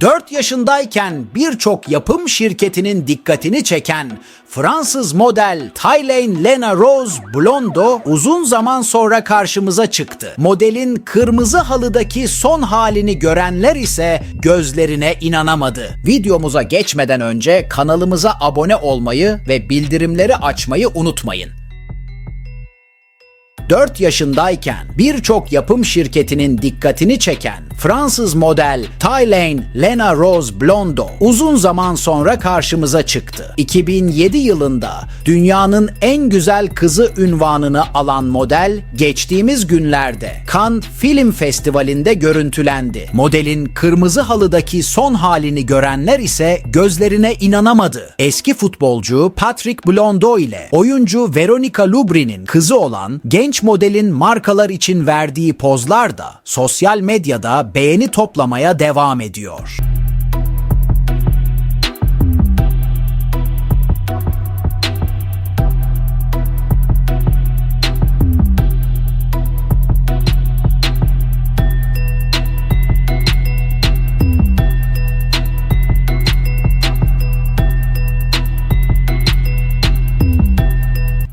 4 yaşındayken birçok yapım şirketinin dikkatini çeken Fransız model Taylaine Lena Rose Blondo uzun zaman sonra karşımıza çıktı. Modelin kırmızı halıdaki son halini görenler ise gözlerine inanamadı. Videomuza geçmeden önce kanalımıza abone olmayı ve bildirimleri açmayı unutmayın. 4 yaşındayken birçok yapım şirketinin dikkatini çeken Fransız model Taylaine Lena Rose Blondo uzun zaman sonra karşımıza çıktı. 2007 yılında dünyanın en güzel kızı ünvanını alan model geçtiğimiz günlerde Cannes Film Festivali'nde görüntülendi. Modelin kırmızı halıdaki son halini görenler ise gözlerine inanamadı. Eski futbolcu Patrick Blondo ile oyuncu Veronica Lubri'nin kızı olan genç modelin markalar için verdiği pozlar da sosyal medyada beğeni toplamaya devam ediyor.